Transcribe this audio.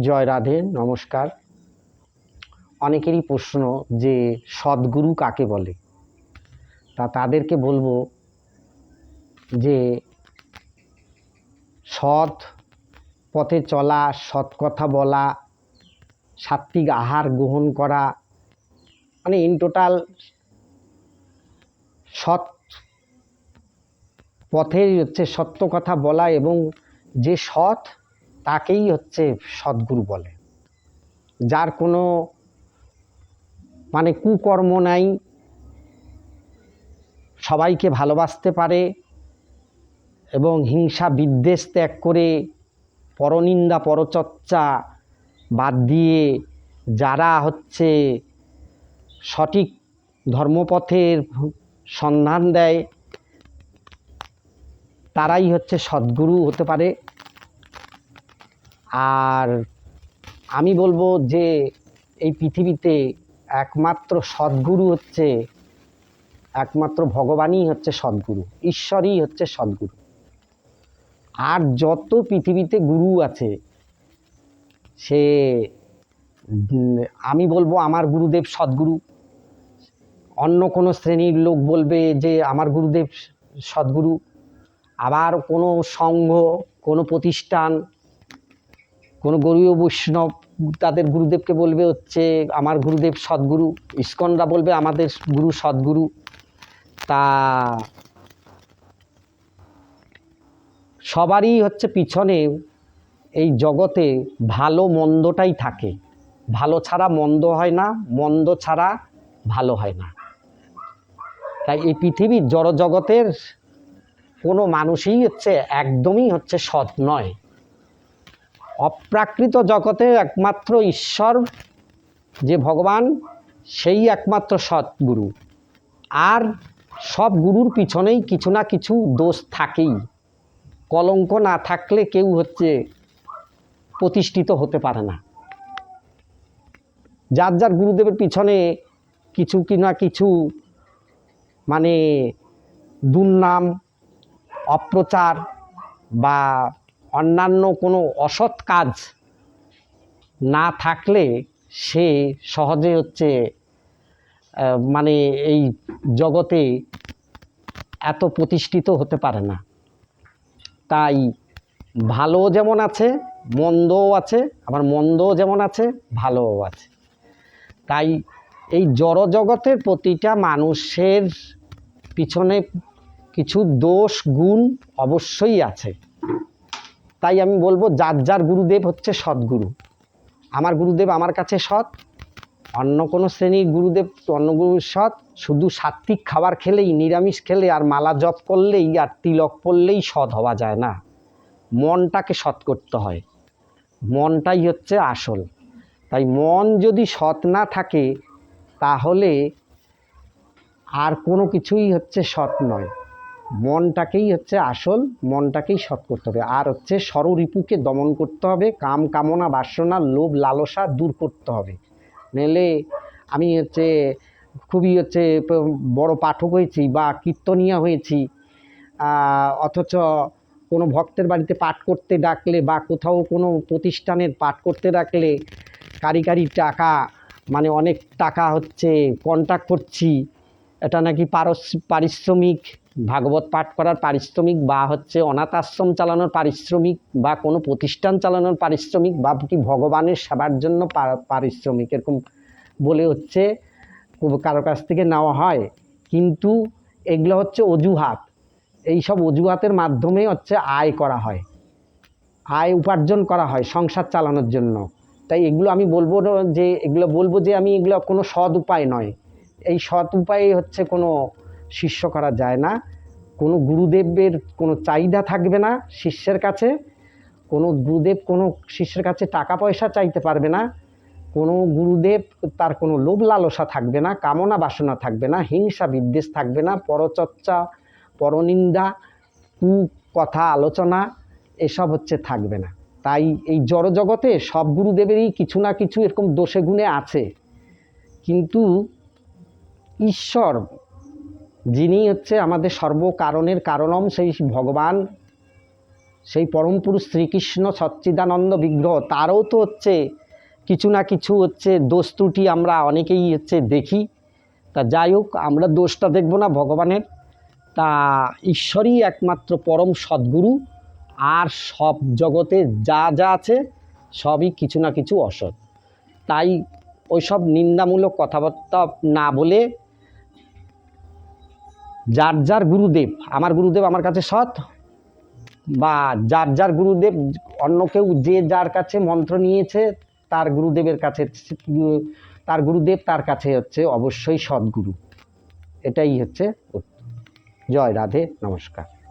জয় রাধে, নমস্কার। অনেকেরই প্রশ্ন যে সদ্গুরু কাকে বলে? তা তাদেরকে বলব যে সৎ পথে চলা, সৎ কথা বলা, সাত্বিক আহার গ্রহণ করা মানে ইন টোটাল সৎ পথেই হচ্ছে সত্য কথা বলা এবং যে সৎ তাকেই হচ্ছে সদ্গুরু বলে। যার কোনো মানে কুকর্ম নাই, সবাইকে ভালোবাসতে পারে এবং হিংসা বিদ্বেষ ত্যাগ করে পরনিন্দা, পরচর্চা বাদ দিয়ে যারা হচ্ছে সঠিক ধর্মপথের সন্ধান দেয়, তারাই হচ্ছে সদ্গুরু হতে পারে। আর আমি বলব যে এই পৃথিবীতে একমাত্র সদ্গুরু হচ্ছে, একমাত্র ভগবানই হচ্ছে সদ্গুরু, ঈশ্বরই হচ্ছে সদ্গুরু। আর যত পৃথিবীতে গুরু আছে, সে আমি বলব আমার গুরুদেব সদ্গুরু। অন্য কোনো শ্রেণির লোক বলবে যে আমার গুরুদেব সদ্গুরু। আবার কোনো সংঘ, কোনো প্রতিষ্ঠান কোনো গরীয় বৈষ্ণব তাদের গুরুদেবকে বলবে হচ্ছে, আমার গুরুদেব সদ্গুরু। ইস্কনরা বলবে, আমাদের গুরু সদ্গুরু। তা সবারই হচ্ছে পিছনে এই জগতে ভালো মন্দটাই থাকে। ভালো ছাড়া মন্দ হয় না, মন্দ ছাড়া ভালো হয় না। তাই এই পৃথিবীর জড়জগতের কোনো মানুষই হচ্ছে একদমই হচ্ছে সৎ নয়। অপ্রাকৃত জগতে একমাত্র ঈশ্বর, যে ভগবান, সেই একমাত্র সৎগুরু আর সব গুরুর পিছনেই কিছু না কিছু দোষ থাকেই। কলঙ্ক না থাকলে কেউ হচ্ছে প্রতিষ্ঠিত হতে পারে না। যার যার গুরুদেবের পিছনে কিছু কি না কিছু মানে দুর্নাম, অপ্রচার বা অন্যান্য কোনো অসৎ কাজ না থাকলে সে সহজে হচ্ছে মানে এই জগতে এত প্রতিষ্ঠিত হতে পারে না। তাই ভালো যেমন আছে, মন্দও আছে, আবার মন্দও যেমন আছে, ভালোও আছে। তাই এই জড়জগতের প্রতিটা মানুষের পিছনে কিছু দোষ, গুণ অবশ্যই আছে। তাই আমি বলব, যার যার গুরুদেব হচ্ছে সদ্গুরু। আমার গুরুদেব আমার কাছে সৎ, অন্য কোনো শ্রেণির গুরুদেব, অন্য গুরু সৎ, শুধু সাত্বিক খাবার খেলেই, নিরামিষ খেলে আর মালা জপ করলেই আর তিলক পড়লেই সৎ হওয়া যায় না। মনটাকে সৎ করতে হয়। মনটাই হচ্ছে আসল। তাই মন যদি সৎ না থাকে, তাহলে আর কোনো কিছুই হচ্ছে সৎ নয়। মনটাকেই হচ্ছে আসল, মনটাকেই সৎ করতে হবে। আর হচ্ছে ষড়রিপুকে দমন করতে হবে, কাম কামনা বাসনা, লোভ লালসা দূর করতে হবে। নইলে আমি হচ্ছে খুবই হচ্ছে বড় পাঠক হয়েছি বা কীর্তনিয়া হয়েছি অথচ কোনো ভক্তের বাড়িতে পাঠ করতে ডাকলে বা কোথাও কোনো প্রতিষ্ঠানের পাঠ করতে ডাকলে কারি কারি টাকা মানে অনেক টাকা হচ্ছে কন্ট্যাক্ট করছি। এটা নাকি পারিশ্রমিক, ভাগবত পাঠ করার পারিশ্রমিক বা হচ্ছে অনাথ আশ্রম চালানোর পারিশ্রমিক বা কোনো প্রতিষ্ঠান চালানোর পারিশ্রমিক বা কি ভগবানের সেবার জন্য পারিশ্রমিক এরকম বলে হচ্ছে কারও কাছ থেকে নেওয়া হয়। কিন্তু এগুলো হচ্ছে অজুহাত। এই সব অজুহাতের মাধ্যমে হচ্ছে আয় করা হয়। আয় উপার্জন করা হয় সংসার চালানোর জন্য। তাই এগুলো আমি বলব যে, এগুলো বলব যে আমি এগুলো কোনো সৎ উপায় নয়। এই সৎ উপায়ে হচ্ছে কোনো শিষ্য করা যায় না। কোনো গুরুদেবের কোনো চাহিদা থাকবে না শিষ্যের কাছে। কোনো গুরুদেব কোনো শিষ্যের কাছে টাকা পয়সা চাইতে পারবে না। কোনো গুরুদেব তার কোনো লোভ লালসা থাকবে না, কামনা বাসনা থাকবে না, হিংসা বিদ্বেষ থাকবে না, পরচর্চা, পরনিন্দা কু কথা আলোচনা এসব হচ্ছে থাকবে না। তাই এই জড়জগতে সব গুরুদেবেরই কিছু না কিছু এরকম দোষে গুণে আছে। কিন্তু ঈশ্বর, যিনি হচ্ছে আমাদের সর্বকারণের কারণম, সেই ভগবান, সেই পরম পুরুষ শ্রীকৃষ্ণ সচ্চিদানন্দ বিগ্রহ, তারও তো হচ্ছে কিছু না কিছু হচ্ছে দোষ ত্রুটি আমরা অনেকেই হচ্ছে দেখি। তা যাই হোক, আমরা দোষটা দেখব না ভগবানের। তা ঈশ্বরই একমাত্র পরম সদ্গুরু, আর সব জগতে যা যা আছে সবই কিছু না কিছু অসৎ। তাই ওইসব নিন্দামূলক কথাবার্তা না বলে যার যার গুরুদেব, আমার গুরুদেব আমার কাছে সৎ, বা যার যার গুরুদেব, অন্য কেউ যে যার কাছে মন্ত্র নিয়েছে, তার গুরুদেবের কাছে, তার গুরুদেব তার কাছে হচ্ছে অবশ্যই সদ্গুরু। এটাই হচ্ছে জয় রাধে, নমস্কার।